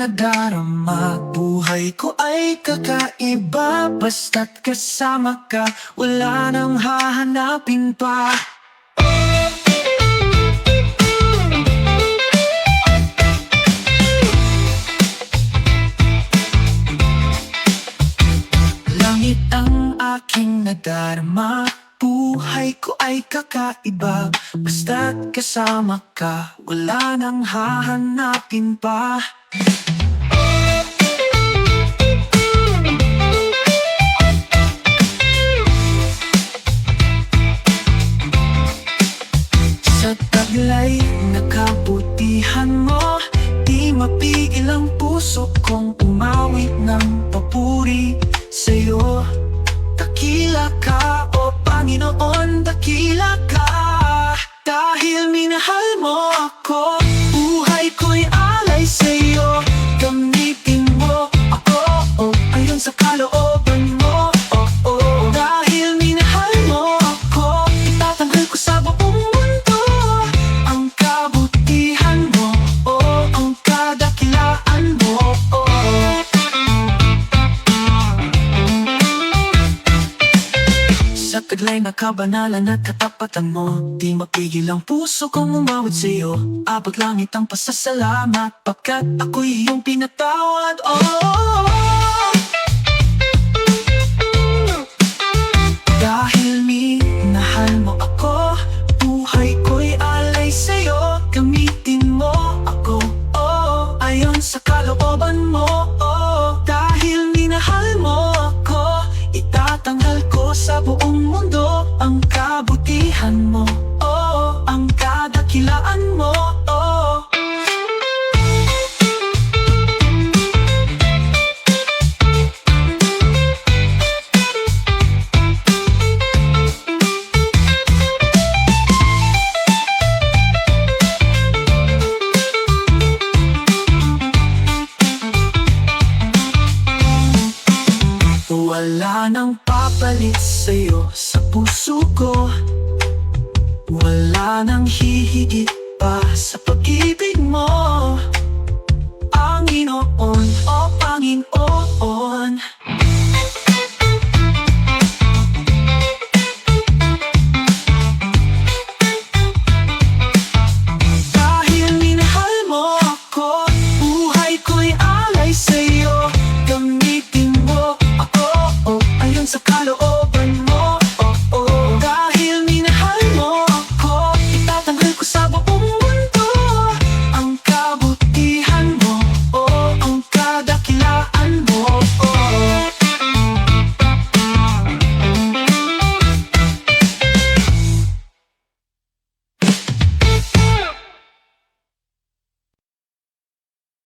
nadarama. Buhay ko ay kakaiba Basta't kasama ka Wala nang hahanapin pa. Langit ang aking nadarama Buhay ko ay kakaiba. Basta't kasama ka Wala nang hahanapin pa. Sa taglay nakabutihan mo. Di mapigil ang puso kong umawit ng papuri Panginoon, dakila ka. Dahil minahal mo ako Buhay ko'y alay sa'yo taglay na kabanalan at katapatan mo Di mapigil ang puso kong umawit sa'yo Abag langit ang pasasalamat Pagkat ako'y iyong pinatawad oh. Dahil minahal mo ako Buhay ko'y alay sa'yo Gamitin mo ako oh, Ayon sa kalooban mo oh. Dahil minahal mo ako Itatanghal ko sa buong mundo Ang kabutihan mo oh, Ang kadakilaan mo oh. Wala nang papalit sa'yo sa puso ko. Wala nang hihigit pa sa pag-ibig mo